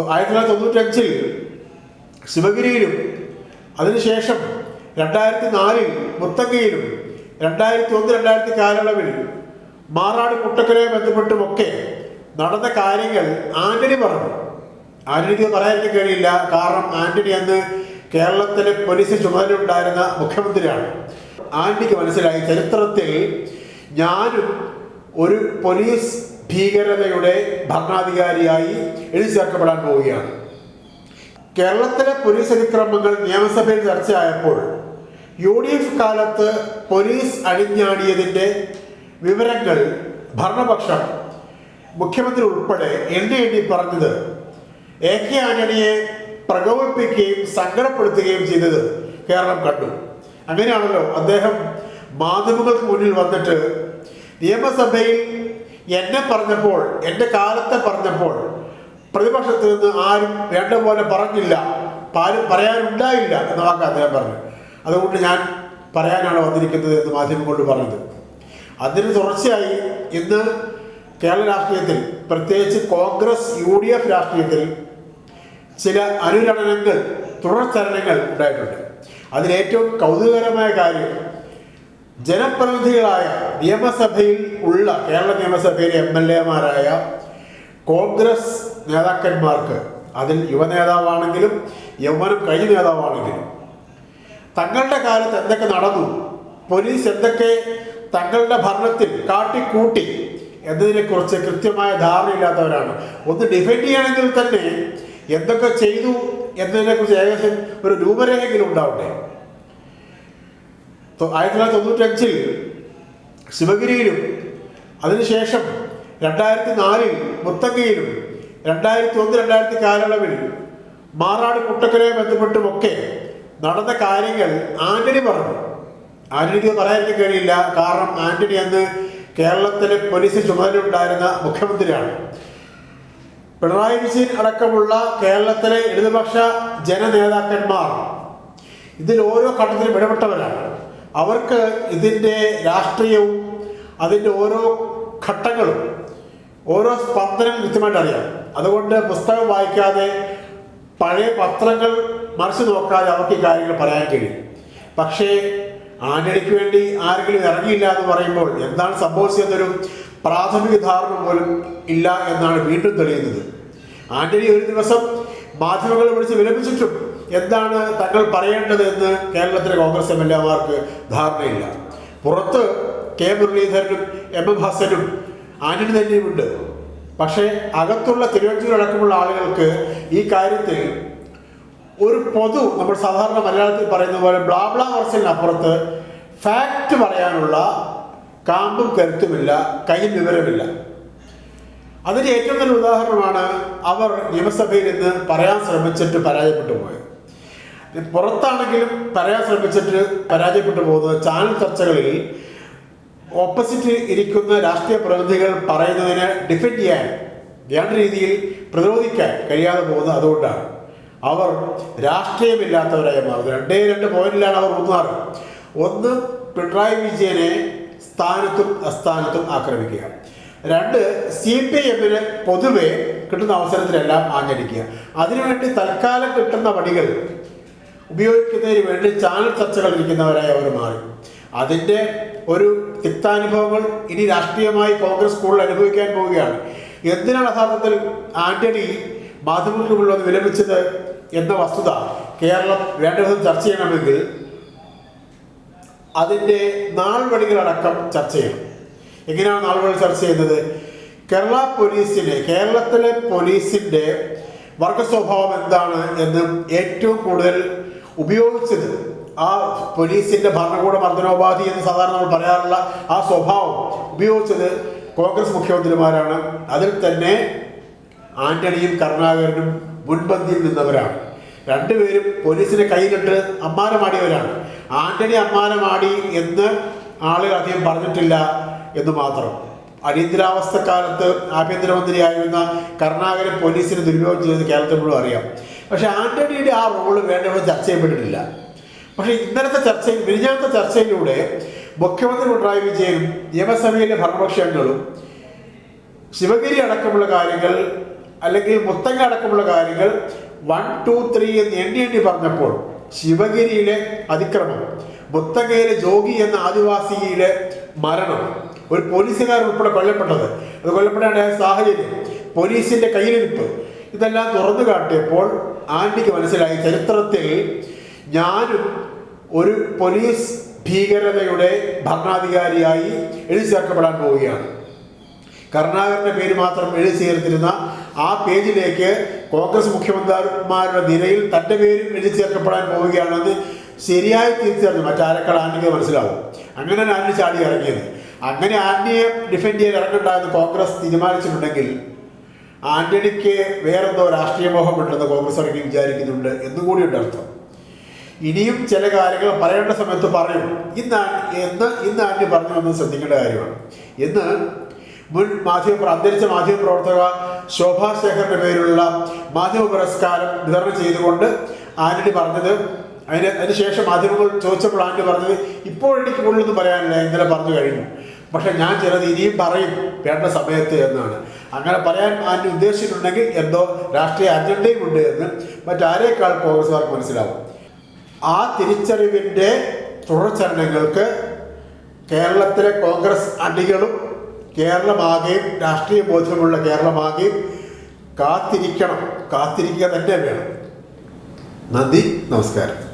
ആയിരത്തി തൊള്ളായിരത്തി തൊണ്ണൂറ്റഞ്ചിൽ ശിവഗിരിയിലും അതിനുശേഷം രണ്ടായിരത്തി നാലിൽ മുത്തങ്ങയിലും രണ്ടായിരത്തി ഒന്ന് രണ്ടായിരത്തി കാലയളവിൽ മാറാട് കുട്ടക്കരയെ ബന്ധപ്പെട്ടുമൊക്കെ നടന്ന കാര്യങ്ങൾ ആന്റണി പറഞ്ഞു. ആന്റണിക്ക് പറയാനൊക്കെ കഴിയില്ല. കാരണം ആന്റണി അന്ന് കേരളത്തിലെ പോലീസ് ചുമതല ഉണ്ടായിരുന്ന മുഖ്യമന്ത്രിയാണ്. ആന്റണിക്ക് മനസ്സിലായി ചരിത്രത്തിൽ ഞാനും ഒരു പോലീസ് ഭീകരതയുടെ ഭരണാധികാരിയായി എഴുതിച്ചേർക്കപ്പെടാൻ പോവുകയാണ്. കേരളത്തിലെ പോലീസ് അതിക്രമങ്ങൾ നിയമസഭയിൽ ചർച്ചയായപ്പോൾ യു ഡി എഫ് കാലത്ത് പോലീസ് അഴിഞ്ഞാടിയതിന്റെ വിവരങ്ങൾ ഭരണപക്ഷം മുഖ്യമന്ത്രി ഉൾപ്പെടെ എണ്ണി എണ്ണി പറഞ്ഞത് എ കെ ആന്റണിയെ പ്രകോപിപ്പിക്കുകയും സങ്കടപ്പെടുത്തുകയും ചെയ്തത് കേരളം കണ്ടു. അങ്ങനെയാണല്ലോ അദ്ദേഹം മാധ്യമങ്ങൾക്ക് മുന്നിൽ വന്നിട്ട് നിയമസഭയിൽ എന്നെ പറഞ്ഞപ്പോൾ എന്റെ കാലത്തെ പറഞ്ഞപ്പോൾ പ്രതിപക്ഷത്ത് നിന്ന് ആരും വേണ്ട പോലെ പറഞ്ഞില്ല. ആരും പറയാനുണ്ടായില്ല എന്ന വാക്ക് അദ്ദേഹം പറഞ്ഞു അതുകൊണ്ട് ഞാൻ പറയാനാണ് വന്നിരിക്കുന്നത് എന്ന് മാധ്യമം കൊണ്ട് പറഞ്ഞത്. അതിന് തുടർച്ചയായി ഇന്ന് കേരള രാഷ്ട്രീയത്തിൽ പ്രത്യേകിച്ച് കോൺഗ്രസ് യു ഡി എഫ് രാഷ്ട്രീയത്തിൽ ചില അനുരണനങ്ങൾ തുടർചലനങ്ങൾ ഉണ്ടായിട്ടുണ്ട്. അതിലേറ്റവും കൗതുകകരമായ കാര്യം ജനപ്രതിനിധികളായ നിയമസഭയിൽ ഉള്ള കേരള നിയമസഭയിലെ എം എൽ എമാരായ കോൺഗ്രസ് നേതാക്കന്മാർക്ക് അതിൽ യുവനേതാവാണെങ്കിലും യൗവനം കഴിഞ്ഞ നേതാവാണെങ്കിലും തങ്ങളുടെ കാലത്ത് എന്തൊക്കെ നടന്നു പോലീസ് എന്തൊക്കെ തങ്ങളുടെ ഭരണത്തിൽ കാട്ടിക്കൂട്ടി എന്നതിനെക്കുറിച്ച് കൃത്യമായ ധാരണയില്ലാത്തവരാണ്. ഒന്ന് ഡിഫെൻഡ് ചെയ്യണമെങ്കിൽ തന്നെ എന്തൊക്കെ ചെയ്തു എന്നതിനെക്കുറിച്ച് ഏകദേശം ഒരു രൂപരേഖയെങ്കിലും ഉണ്ടാവട്ടെ. ആയിരത്തി തൊള്ളായിരത്തി തൊണ്ണൂറ്റഞ്ചിൽ ശിവഗിരിയിലും അതിനുശേഷം രണ്ടായിരത്തി നാലിൽ മുത്തങ്ങയിലും രണ്ടായിരത്തി ഒന്ന് രണ്ടായിരത്തി കാലയളവിൽ മാറാട് കുട്ടക്കരയെ ബന്ധപ്പെട്ടുമൊക്കെ നടന്ന കാര്യങ്ങൾ ആന്റണി പറഞ്ഞു. ആന്റണിക്ക് പറയാതിരിക്കാൻ കഴിയില്ല. കാരണം ആന്റണി അന്ന് കേരളത്തിലെ പോലീസ് ചുമതല ഉണ്ടായിരുന്ന മുഖ്യമന്ത്രിയാണ്. പിണറായി വിജയൻ അടക്കമുള്ള കേരളത്തിലെ ഇടതുപക്ഷ ജനനേതാക്കന്മാർ ഇതിൽ ഓരോ ഘട്ടത്തിലും ഇടപെട്ടവരാണ്. അവർക്ക് ഇതിന്റെ രാഷ്ട്രീയവും അതിന്റെ ഓരോ ഘട്ടങ്ങളും ഓരോ സ്പന്ദനം കൃത്യമായിട്ട് അറിയാം. അതുകൊണ്ട് പുസ്തകം വായിക്കാതെ പഴയ പത്രങ്ങൾ മറിച്ച് നോക്കാതെ അവർക്ക് ഈ കാര്യങ്ങൾ പറയാൻ കഴിയും. പക്ഷേ ആന്റണിക്ക് വേണ്ടി ആരെങ്കിലും ഇറങ്ങിയില്ല എന്ന് പറയുമ്പോൾ എന്താണ് സംഭവിച്ചതെന്നൊരു പ്രാഥമിക ധാരണ പോലും ഇല്ല എന്നാണ് വീണ്ടും തെളിയുന്നത്. ആന്റണി ഒരു ദിവസം മാധ്യമങ്ങളെ വിളിച്ച് വിലപിച്ചിട്ടും എന്താണ് തങ്ങൾ പറയേണ്ടത് എന്ന് കേരളത്തിലെ കോൺഗ്രസ് എം എൽ എമാർക്ക് ധാരണയില്ല. പുറത്ത് കെ മുരളീധരനും എം എം ഹസനും ആന്റണി തന്നെയുമുണ്ട് പക്ഷേ അകത്തുള്ള തിരുവനന്തപുരം അടക്കമുള്ള ആളുകൾക്ക് ഈ കാര്യത്തിൽ ഒരു പൊതു നമ്മൾ സാധാരണ മലയാളത്തിൽ പറയുന്ന പോലെ ബ്ലാബ്ലാ വർസലിനപ്പുറത്ത് ഫാക്റ്റ് പറയാനുള്ള കാമ്പും കരുത്തുമില്ല കയ്യിൽ വിവരമില്ല. അതിന് ഏറ്റവും നല്ല ഉദാഹരണമാണ് അവർ നിയമസഭയിൽ ഇന്ന് പറയാൻ ശ്രമിച്ചിട്ട് പരാജയപ്പെട്ടു പോയത്. പുറത്താണെങ്കിലും പറയാൻ ശ്രമിച്ചിട്ട് പരാജയപ്പെട്ടു പോകുന്നത് ചാനൽ ചർച്ചകളിൽ ഓപ്പോസിറ്റ് ഇരിക്കുന്ന രാഷ്ട്രീയ പ്രതിനിധികൾ പറയുന്നതിനെ ഡിഫെൻഡ് ചെയ്യാൻ വേണ്ട രീതിയിൽ പ്രതിരോധിക്കാൻ കഴിയാതെ പോകുന്നത് അതുകൊണ്ടാണ്. അവർ രാഷ്ട്രീയമില്ലാത്തവരായി മാറുന്നത് രണ്ടേ രണ്ട് പോയിന്റിലാണ് അവർ ഊന്നാറ് ഒന്ന് പിണറായി വിജയനെ സ്ഥാനത്തും അസ്ഥാനത്തും ആക്രമിക്കുക. രണ്ട് സി പി എമ്മിന് പൊതുവെ കിട്ടുന്ന അവസരത്തിലെല്ലാം ആഞ്ഞടിക്കുക. അതിനുവേണ്ടി തൽക്കാലം കിട്ടുന്ന വടികൾ ഉപയോഗിക്കുന്നതിന് വേണ്ടി ചാനൽ ചർച്ചകൾ ഇരിക്കുന്നവരായി അവർ മാറി. അതിന്റെ ഒരു തിക്താനുഭവങ്ങൾ ഇനി രാഷ്ട്രീയമായി കോൺഗ്രസ് സ്കൂളിൽ അനുഭവിക്കാൻ പോവുകയാണ്. എന്തിനാണ് യഥാർത്ഥത്തിൽ ആന്റണി മാധ്യമങ്ങൾക്ക് മുന്നിൽ വന്ന് വിലപിച്ചത് എന്ന വസ്തുത കേരളം വേണ്ട വിധം ചർച്ച ചെയ്യണമെങ്കിൽ അതിന്റെ നാൾവഴികളടക്കം ചർച്ച ചെയ്യണം. എങ്ങനെയാണ് നാളുകൾ ചർച്ച ചെയ്യുന്നത്? കേരള പോലീസിന്റെ കേരളത്തിലെ പോലീസിന്റെ വർഗ സ്വഭാവം എന്താണ് എന്ന് ഏറ്റവും കൂടുതൽ ഉപയോഗിച്ചത്. ആ പോലീസിന്റെ ഭരണകൂട മർദ്ദനോപാധി എന്ന് സാധാരണ നമ്മൾ പറയാറുള്ള ആ സ്വഭാവം ഉപയോഗിച്ചത് കോൺഗ്രസ് മുഖ്യമന്ത്രിമാരാണ്. അതിൽ തന്നെ ആന്റണിയും കരുണാകരനും മുൻപന്തിയിൽ നിന്നവരാണ്. രണ്ടുപേരും പോലീസിനെ കയ്യിലിട്ട് അമ്മാനമാടിയവരാണ്. ആന്റണി അമ്മാനമാടി എന്ന് ആളുകൾ അധികം പറഞ്ഞിട്ടില്ല എന്ന് മാത്രം. അടിയന്തരാവസ്ഥ കാലത്ത് ആഭ്യന്തരമന്ത്രിയായിരുന്ന കരുണാകരൻ പോലീസിനെ ദുരുപയോഗം ചെയ്തത് കേരളത്തിൽ അറിയാം. പക്ഷെ ആന്റണിയുടെ ആ റോൾ വേണ്ടവർ ചർച്ച ചെയ്യപ്പെട്ടിട്ടില്ല. പക്ഷേ ഇന്നലത്തെ ചർച്ചയിൽ വിരിഞ്ഞാത്ത ചർച്ചയിലൂടെ മുഖ്യമന്ത്രി പിണറായി വിജയനും നിയമസഭയിലെ ഭരണപക്ഷങ്ങളും ശിവഗിരി അടക്കമുള്ള കാര്യങ്ങൾ അല്ലെങ്കിൽ മുത്തങ്ങ അടക്കമുള്ള കാര്യങ്ങൾ വൺ ടു ത്രീ എന്ന് എണ്ണി എണ്ണി പറഞ്ഞപ്പോൾ ശിവഗിരിയിലെ അതിക്രമം മുത്തങ്ങയിലെ ജോഗി എന്ന ആദിവാസിയിലെ മരണം ഒരു പോലീസുകാരൻ ഉൾപ്പെടെ കൊല്ലപ്പെട്ടത്. അത് കൊല്ലപ്പെടേണ്ട സാഹചര്യം. പോലീസിന്റെ കയ്യിലിരിപ്പ് ഇതെല്ലാം തുറന്നു കാട്ടിയപ്പോൾ ആന്റിക്ക് മനസ്സിലായി ചരിത്രത്തിൽ ഞാനും ഒരു പോലീസ് ഭീകരതയുടെ ഭരണാധികാരിയായി എഴുതി ചേർക്കപ്പെടാൻ പോവുകയാണ്. കരുണാകരന്റെ പേര് മാത്രം എഴുതി ചേർത്തിരുന്ന ആ പേജിലേക്ക് കോൺഗ്രസ് മുഖ്യമന്ത്രിമാരുടെ നിരയിൽ തന്റെ പേരും എഴുതി ചേർക്കപ്പെടാൻ പോവുകയാണെന്ന് ശരിയായി തിരിച്ചറിഞ്ഞു. മറ്റാരക്കാൾ ആന്റിക്ക് മനസ്സിലാവും. അങ്ങനെ ആന്റി ചാടി ഇറങ്ങിയത്. അങ്ങനെ ആന്റിയെ ഡിഫെൻഡ് ചെയ്യാൻ ഇറങ്ങണ്ടായെന്ന് കോൺഗ്രസ് തീരുമാനിച്ചിട്ടുണ്ടെങ്കിൽ ആന്റണിക്ക് വേറെന്തോ രാഷ്ട്രീയ മോഹമുണ്ടെന്ന് കോൺഗ്രസ് ഇറങ്ങി വിചാരിക്കുന്നുണ്ട് എന്നുകൂടിയുണ്ട് അർത്ഥം. ഇനിയും ചില കാര്യങ്ങൾ പറയേണ്ട സമയത്ത് പറയും. ഇന്ന് എന്ന് ഇന്ന് ആന്റി പറഞ്ഞു വന്നത് ശ്രദ്ധിക്കേണ്ട കാര്യമാണ്. ഇന്ന് മുൻ മാധ്യമ അന്തരിച്ച മാധ്യമ പ്രവർത്തക ശോഭാ ശേഖറിന്റെ പേരിലുള്ള മാധ്യമ പുരസ്കാരം വിതരണം ചെയ്തുകൊണ്ട് ആന്റണി പറഞ്ഞത് അതിന് അതിനുശേഷം മാധ്യമങ്ങൾ ചോദിച്ചപ്പോൾ ആന്റണി പറഞ്ഞത് ഇപ്പോൾ എനിക്ക് കൂടുതലൊന്നും പറയാനില്ല ഇന്നലെ പറഞ്ഞു കഴിഞ്ഞു. പക്ഷെ ഞാൻ ചിലത് ഇനിയും പറയും വേണ്ട സമയത്ത് എന്നാണ്. അങ്ങനെ പറയാൻ അതിന് ഉദ്ദേശിച്ചിട്ടുണ്ടെങ്കിൽ എന്തോ രാഷ്ട്രീയ അജണ്ടയും ഉണ്ട് എന്ന് മറ്റാരേക്കാൾ കോൺഗ്രസ്സുകാർക്ക് മനസ്സിലാവും. ആ തിരിച്ചറിവിന്റെ തുടർചരണങ്ങൾക്ക് കേരളത്തിലെ കോൺഗ്രസ് അണികളും കേരളമാകെയും രാഷ്ട്രീയ ബോധ്യമുള്ള കേരളമാകെയും കാത്തിരിക്കണം. കാത്തിരിക്കുക തന്നെ വേണം. നന്ദി നമസ്കാരം.